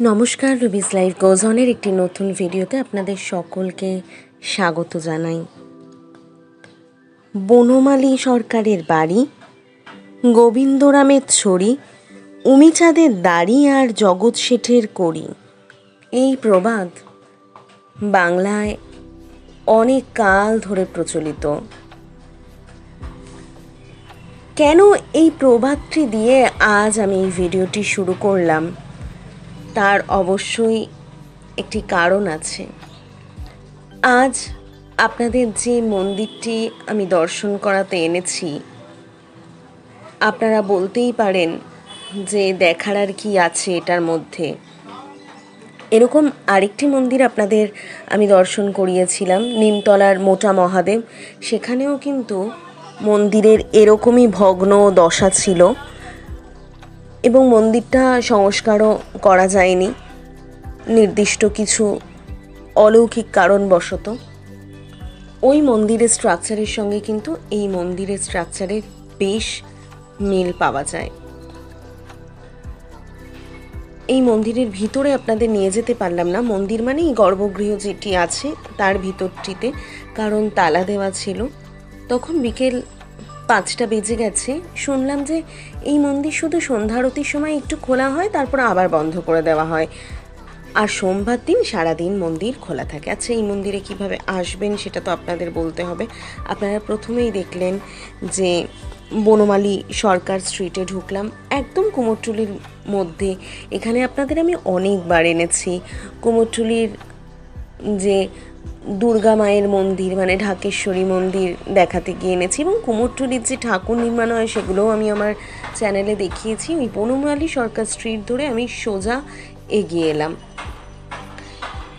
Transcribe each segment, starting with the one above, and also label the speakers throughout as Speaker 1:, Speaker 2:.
Speaker 1: নমস্কার রুবিস লাইফ গোজনের একটি নতুন ভিডিওতে আপনাদের সকলকে স্বাগত জানাই। বনমালী সরকারের বাড়ি, গোবিন্দরামের ছড়ি, উমিচাঁদের দাড়ি আর জগৎ শেঠের করি এই প্রবাদ বাংলায় অনেক কাল ধরে প্রচলিত। কেন এই প্রবাদটি দিয়ে আজ আমি এই ভিডিওটি শুরু করলাম? তার অবশ্যই একটি কারণ আছে। আজ আপনাদের যে মন্দিরটি আমি দর্শন করাতে এনেছি, আপনারা বলতেই পারেন যে দেখার আর কি আছে এটার মধ্যে। এরকম আরেকটি মন্দির আপনাদের আমি দর্শন করিয়েছিলাম, নিমতলার মোটা মহাদেব। সেখানেও কিন্তু মন্দিরের এরকমই ভগ্ন দশা ছিল। এবং মন্দিরটা সংস্কারও করা যায়নি। নির্দিষ্ট কিছু অলৌকিক কারণবশত। ওই মন্দিরের স্ট্রাকচারের সঙ্গে কিন্তু এই মন্দিরের স্ট্রাকচারের বেশ মিল পাওয়া যায়। এই মন্দিরের ভিতরে আপনাদের নিয়ে যেতে পারলাম না। মন্দির মানেই গর্ভগৃহ যেটি আছে, তার ভিতরটিতে কারণ তালা দেওয়া ছিল। তখন বিকেল পাঁচটা বেজে গেছে। শুনলাম যে এই মন্দির শুধু সন্ধ্যা আরতির সময় একটু খোলা হয়, তারপর আবার বন্ধ করে দেওয়া হয়। আর সোমবার দিন সারাদিন মন্দির খোলা থাকে। আচ্ছা এই মন্দিরে কীভাবে আসবেন সেটা তো আপনাদের বলতে হবে। আপনারা প্রথমেই দেখলেন যে বনমালী সরকার স্ট্রিটে ঢুকলাম। একদম কুমোরটুলির মধ্যে। এখানে আপনাদের আমি অনেকবার এনেছি। কুমোরটুলির যে দুর্গা মায়ের মন্দির মানে ঢাকেশ্বরী মন্দির দেখাতে গিয়ে এনেছি এবং কুমোরটুলির যে ঠাকুর নির্মাণ হয় সেগুলোও আমি আমার চ্যানেলে দেখিয়েছি। ওই বনমালী সরকার স্ট্রিট ধরে আমি সোজা এগিয়ে এলাম।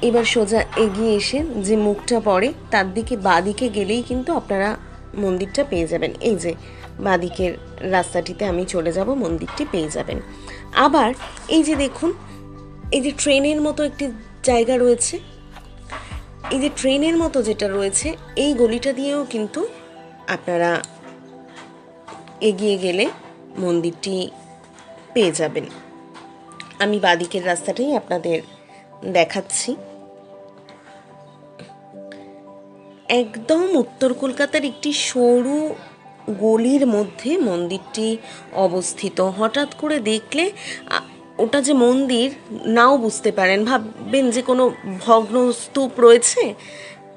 Speaker 1: এবার সোজা এগিয়ে এসে যে মুখটা পড়ে, তার দিকে বাদিকে গেলেই কিন্তু আপনারা মন্দিরটা পেয়ে যাবেন। এই যে বাদিকের রাস্তাটিতে আমি চলে যাব, মন্দিরটি পেয়ে যাবেন। আবার এই যে দেখুন, এই যে ট্রেনের মতো একটি জায়গা রয়েছে এই যে ট্রেনের মতো যেটা রয়েছে, এই গলিটা দিয়েও কিন্তু আপনারা এগিয়ে গেলে মন্দিরটি পেয়ে যাবেন। আমি বাদিকের রাস্তাটাই আপনাদের দেখাচ্ছি। একদম উত্তর কলকাতার একটি সরু গলির মধ্যে মন্দিরটি অবস্থিত। হঠাৎ করে দেখলে ওটা যে মন্দির, নাও বুঝতে পারেন। ভাববেন যে কোনো ভগ্ন স্তূপ রয়েছে?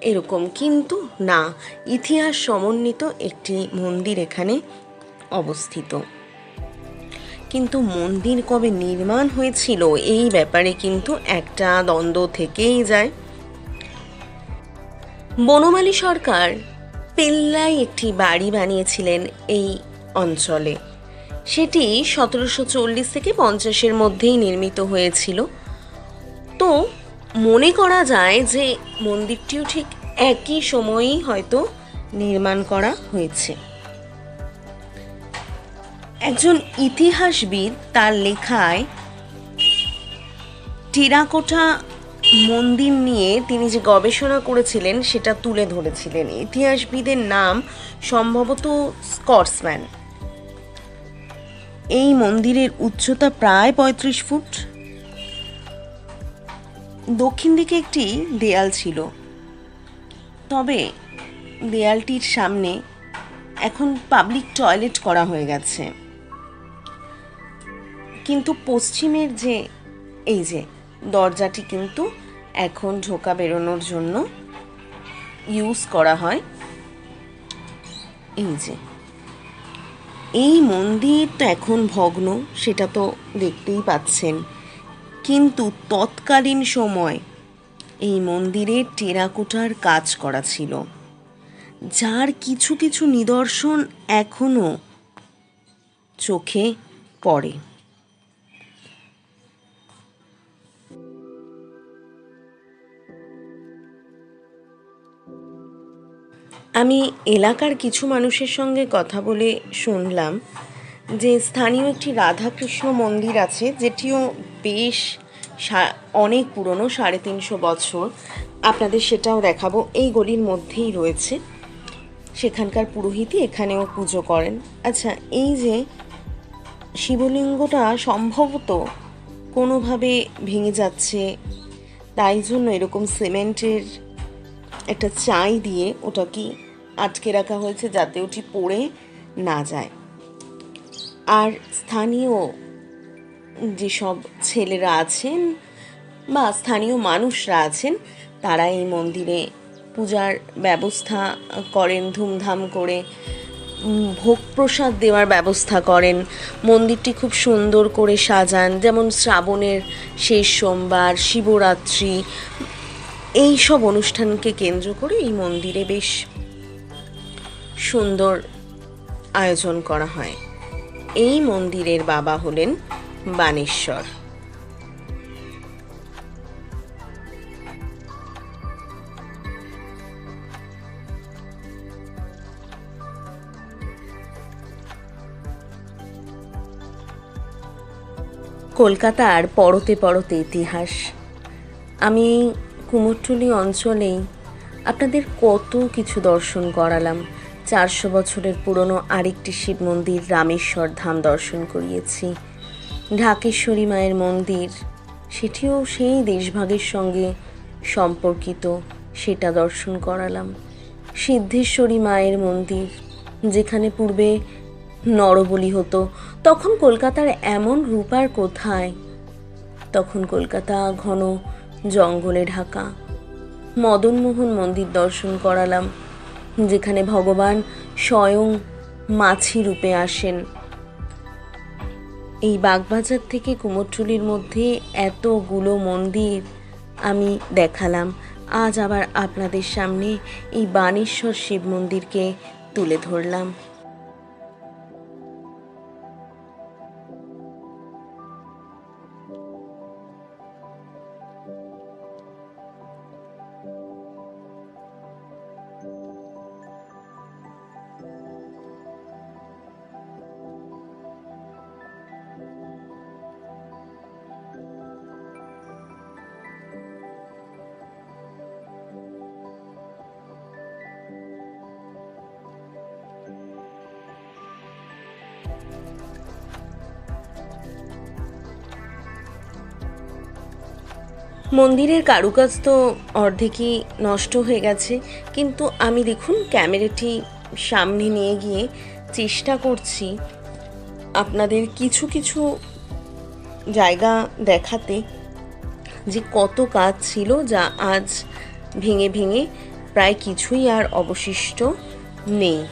Speaker 1: এরকম। কিন্তু না, ইতিহাস সমন্বিত একটি মন্দির এখানে অবস্থিত। কিন্তু মন্দির কবে নির্মাণ হয়েছিল, এই ব্যাপারে কিন্তু একটা দ্বন্দ্ব থেকেই যায়। বনমালী সরকার পেল্লায় একটি বাড়ি বানিয়েছিলেন এই অঞ্চলে। সেটি সতেরোশো চল্লিশ থেকে পঞ্চাশের মধ্যেই নির্মিত হয়েছিল। তো মনে করা যায় যে মন্দিরটিও ঠিক একই সময়েই হয়তো নির্মাণ করা হয়েছে। একজন ইতিহাসবিদ তার লেখায়, টেরাকোটা মন্দির নিয়ে তিনি যে গবেষণা করেছিলেন সেটা তুলে ধরেছিলেন। ইতিহাসবিদের নাম সম্ভবত স্কটসম্যান। এই মন্দিরের উচ্চতা প্রায় পঁয়ত্রিশ ফুট। দক্ষিণ দিকে একটি দেয়াল ছিল। তবে দেয়ালটির সামনে এখন পাবলিক টয়লেট করা হয়ে গেছে। কিন্তু পশ্চিমের যে, এই যে, দরজাটি কিন্তু এখন ঢোকা বেরোনোর জন্য ইউজ করা হয়। এই যে। এই মন্দির তো এখন ভগ্ন, সেটা তো দেখতেই পাচ্ছেন। কিন্তু তৎকালীন সময় এই মন্দিরে টেরাকোটার কাজ করা ছিল। যার কিছু কিছু নিদর্শন এখনও চোখে পড়ে। আমি এলাকার কিছু মানুষের সঙ্গে কথা বলে শুনলাম যে স্থানীয় একটি রাধাকৃষ্ণ মন্দির আছে, যেটিও বেশ অনেক পুরনো, সাড়ে তিনশো বছর। আপনাদের সেটাও দেখাবো। এই গলির মধ্যেই রয়েছে। সেখানকার পুরোহিতই এখানেও পুজো করেন। আচ্ছা এই যে শিবলিঙ্গটা সম্ভবত কোনোভাবে ভেঙে যাচ্ছে, তাই জন্য এরকম সিমেন্টের একটা চাই দিয়ে ওটাকে আটকে রাখা হয়েছে যাতে ওটি পড়ে না যায়। আর স্থানীয় যেসব ছেলেরা আছেন বা স্থানীয় মানুষরা আছেন, তারা এই মন্দিরে পূজার ব্যবস্থা করেন, ধুমধাম করে ভোগ প্রসাদ দেওয়ার ব্যবস্থা করেন। মন্দিরটি খুব সুন্দর করে সাজান, যেমন শ্রাবণের শেষ সোমবার, শিবরাত্রি, এই সব অনুষ্ঠানকে কেন্দ্র করে এই মন্দিরে বেশ সুন্দর আয়োজন করা হয়। এই মন্দিরের বাবা হলেন বানেশ্বর। কলকাতার পরতে পরতে ইতিহাস। আমি কুমোরটুলি অঞ্চলেই আপনাদের কত কিছু দর্শন করালাম। চারশো বছরের পুরনো আরেকটি শিব মন্দির রামেশ্বর ধাম দর্শন করিয়েছি। ঢাকেশ্বরী মায়ের মন্দির, সেটিও সেই দেশভাগের সঙ্গে সম্পর্কিত, সেটা দর্শন করালাম। সিদ্ধেশ্বরী মায়ের মন্দির, যেখানে পূর্বে নরবলি হতো, তখন কলকাতার এমন রূপার কোথায়? তখন কলকাতা ঘন জঙ্গলে ঢাকা। মদনমোহন মন্দির দর্শন করালাম। যেখানে ভগবান স্বয়ং মাছি রূপে আসেন। এই বাগবাজার থেকে কুমোরটুলির মধ্যে এতগুলো মন্দির আমি দেখালাম। আজ আবার আপনাদের সামনে এই বানেশ্বর শিব মন্দিরকে তুলে ধরলাম। মন্দিরের কারুকাজ তো অর্ধেকই নষ্ট হয়ে গেছে, কিন্তু আমি দেখুন ক্যামেরাটি সামনে নিয়ে গিয়ে চেষ্টা করছি আপনাদের কিছু কিছু জায়গা দেখাতে যে কত কাজ ছিল যা আজ ভেঙে ভেঙে প্রায় কিছুই আর অবশিষ্ট নেই।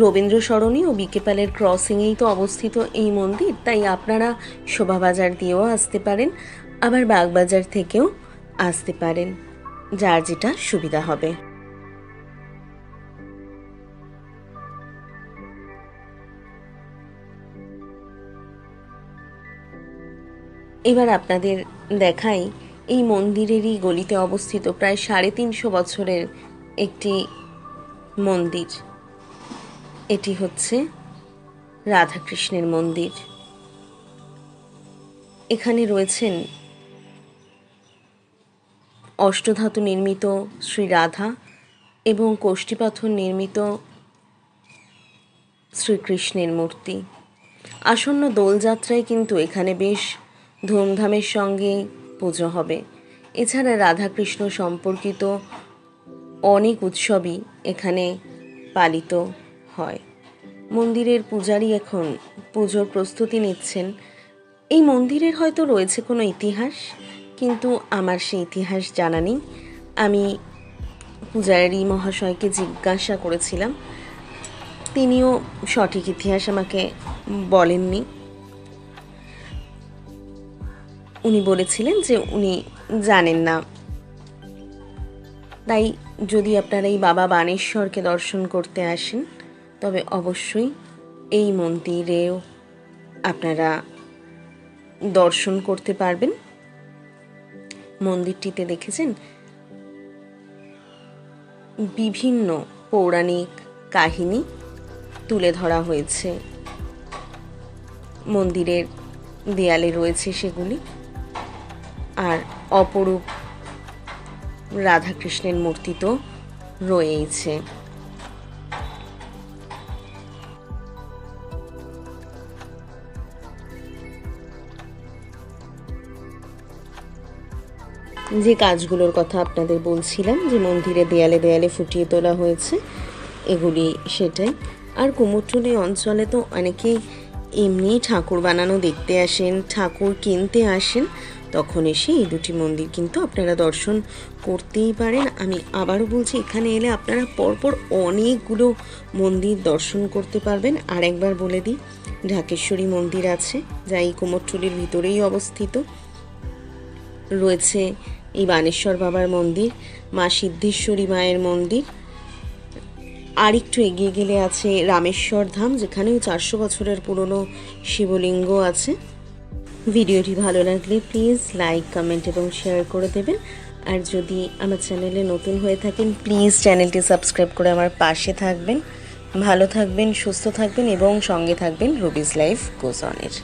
Speaker 1: রবীন্দ্র সরণি ও বিকেপালের ক্রসিংয়েই তো অবস্থিত এই মন্দির, তাই আপনারা শোভাবাজার দিয়েও আসতে পারেন, আবার বাগবাজার থেকেও আসতে পারেন, যার যেটা সুবিধা হবে। এবার আপনাদের দেখাই এই মন্দিরেরই গলিতে অবস্থিত প্রায় সাড়ে তিনশো বছরের একটি মন্দির। এটি হচ্ছে রাধাকৃষ্ণের মন্দির। এখানে রয়েছেন অষ্টধাতু নির্মিত শ্রী রাধা এবং কোষ্ঠীপাথর নির্মিত শ্রীকৃষ্ণের মূর্তি। আসন্ন দোলযাত্রায় কিন্তু এখানে বেশ ধুমধামের সঙ্গে পুজো হবে। এছাড়া রাধাকৃষ্ণ সম্পর্কিত অনেক উৎসবই এখানে পালিত হয়। মন্দিরের পূজারী এখন পুজোর প্রস্তুতি নিচ্ছেন। এই মন্দিরের হয়তো রয়েছে কোনো ইতিহাস, কিন্তু আমার সেই ইতিহাস জানা নেই। আমি পূজারী মহাশয়কে জিজ্ঞাসা করেছিলাম। তিনিও সঠিক ইতিহাস আমাকে বলেননি। উনি বলেছিলেন যে উনি জানেন না। তাই যদি আপনারা এই বাবা বানেশ্বরকে দর্শন করতে আসেন তবে অবশ্যই এই মন্দিরেও আপনারা দর্শন করতে পারবেন। মন্দিরটিতে দেখেছেন? বিভিন্ন পৌরাণিক কাহিনী তুলে ধরা হয়েছে। মন্দিরের দেয়ালে রয়েছে সেগুলি। আর অপরূপ রাধাকৃষ্ণের মূর্তি তো রয়েইছে। যে কাজগুলোর কথা আপনাদের বলছিলাম, যে মন্দিরে দেয়ালে দেয়ালে ফুটিয়ে তোলা হয়েছে, এগুলি সেটাই। আর কুমোরটুলি অঞ্চলে তো অনেকেই এমনি ঠাকুর বানানো দেখতে আসেন, ঠাকুর কিনতে আসেন, তখন এসে এই দুটি মন্দির কিন্তু আপনারা দর্শন করতেই পারেন। আমি আবারও বলছি, এখানে এলে আপনারা পরপর অনেকগুলো মন্দির দর্শন করতে পারবেন। আর একবার বলে দিই, ঢাকেশ্বরী মন্দির আছে, যা এই কুমোরটুলির ভিতরেই অবস্থিত। রয়েছে এই বানেশ্বর বাবার মন্দির, মা সিদ্ধেশ্বরী মায়ের মন্দির। আর একটু এগিয়ে গেলে আছে রামেশ্বর ধাম, যেখানেও চারশো বছরের পুরনো শিবলিঙ্গ আছে। ভিডিওটি ভালো লাগলে প্লিজ লাইক, কমেন্ট এবং শেয়ার করে দেবেন। আর যদি আমার চ্যানেলে নতুন হয়ে থাকেন, প্লিজ চ্যানেলটি সাবস্ক্রাইব করে আমার পাশে থাকবেন। ভালো থাকবেন, সুস্থ থাকবেন এবং সঙ্গে থাকবেন রুবিস লাইফ গোজ অনের